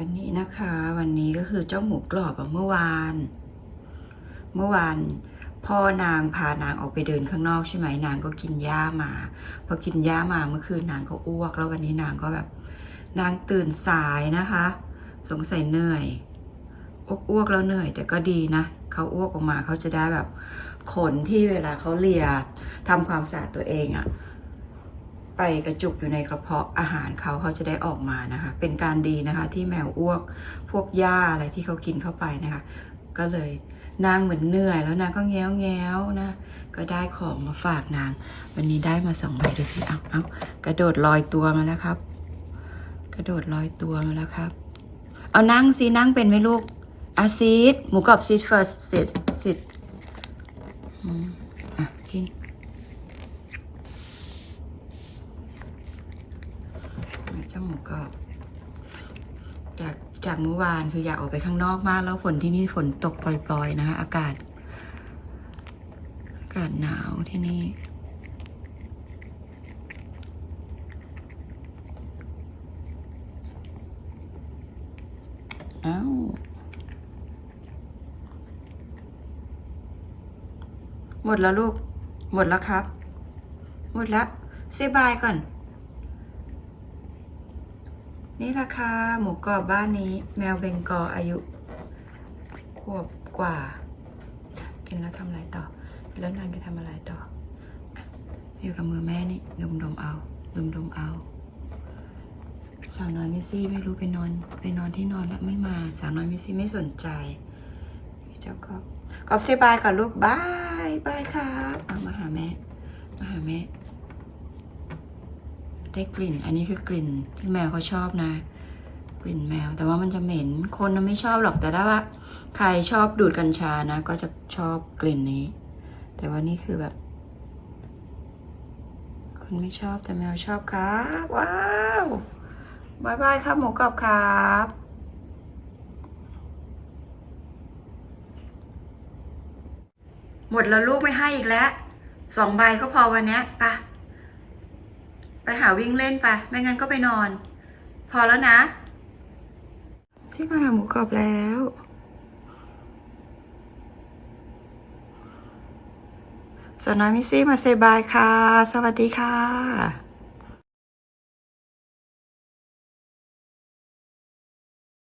วันนี้นะคะ วันนี้ก็คือเจ้าหมูกรอบเมื่อวาน เมื่อวานพ่อนางพานางออกไปเดินข้างนอกใช่ไหมนางก็กินหญ้ามา พอกินหญ้ามาเมื่อคืนนางก็อ้วก แล้ววันนี้นางก็แบบ นางตื่นสายนะคะ สงสัยเหนื่อยอ้วกอ้วกแล้วเหนื่อย แต่ก็ดีนะเขาอ้วกออกมาเขาจะได้แบบขนที่เวลาเขาเลียทำความสะอาดตัวเองอะ ไปกระจุกอยู่ในกระเพาะอาหารเขาเขาจะได้ออกมานะคะ เป็นการดีนะคะที่แมวอ้วกพวกหญ้าอะไรที่เขากินเข้าไปนะคะ ก็เลยนางเหมือนเหนื่อยแล้วนางก็แง้วแง้วนะ ก็ได้ของมาฝากนาง วันนี้ได้มาสองใบดูสิเอาเอากระโดดลอยตัวมาแล้วครับ กระโดดลอยตัวมาแล้วครับ เอานั่งสินั่งเป็นไหมลูกอาซีดหมูกรอบซีด first เสร็จเสร็จอืมอะกิน หมูกรอบจากจากเมื่อวานคืออยากออกไปข้างนอกมาก แล้วฝนที่นี่ฝนตกปล่อยๆนะคะ อากาศ อากาศหนาวที่นี่อ้าวหมดแล้วลูก หมดแล้วครับ หมดแล้วเซบายก่อน นี่ราคาหมูกรอบบ้านนี้ แมวเบงกออายุ ขวบกว่า กินแล้วทำอะไรต่อ แล้วนานจะทำอะไรต่อ อยู่กับมือแม่นี่ดมดมๆเอาดมดมๆเอาสาวน้อยมิซี่ไม่รู้ไปนอน ไปนอนที่นอนแล้วไม่มา สาวน้อยมิซี่ไม่สนใจเจ้ากอบกอบเซบายก่อนลูกบายบายครับเอามาหาแม่ มาหาแม่ ได้กลิ่น อันนี้คือกลิ่นที่แมวเขาชอบนะ กลิ่นแมว แต่ว่ามันจะเหม็น คนน่ะไม่ชอบหรอก แต่ถ้าว่า ใครชอบดูดกัญชานะ ก็จะชอบกลิ่นนี้ แต่ว่านี่คือแบบ คนไม่ชอบแต่แมวชอบครับ ว้าวบายบายครับหมูกรอบครับหมดแล้วลูกไม่ให้อีกแล้วสองใบก็พอวันนี้ไปะ ไปหาวิ่งเล่นไป ไม่งั้นก็ไปนอน พอแล้วนะที่มาหาหมูกรอบแล้วสาวน้อยมิซี่มาเซบายค่ะ สวัสดีค่ะ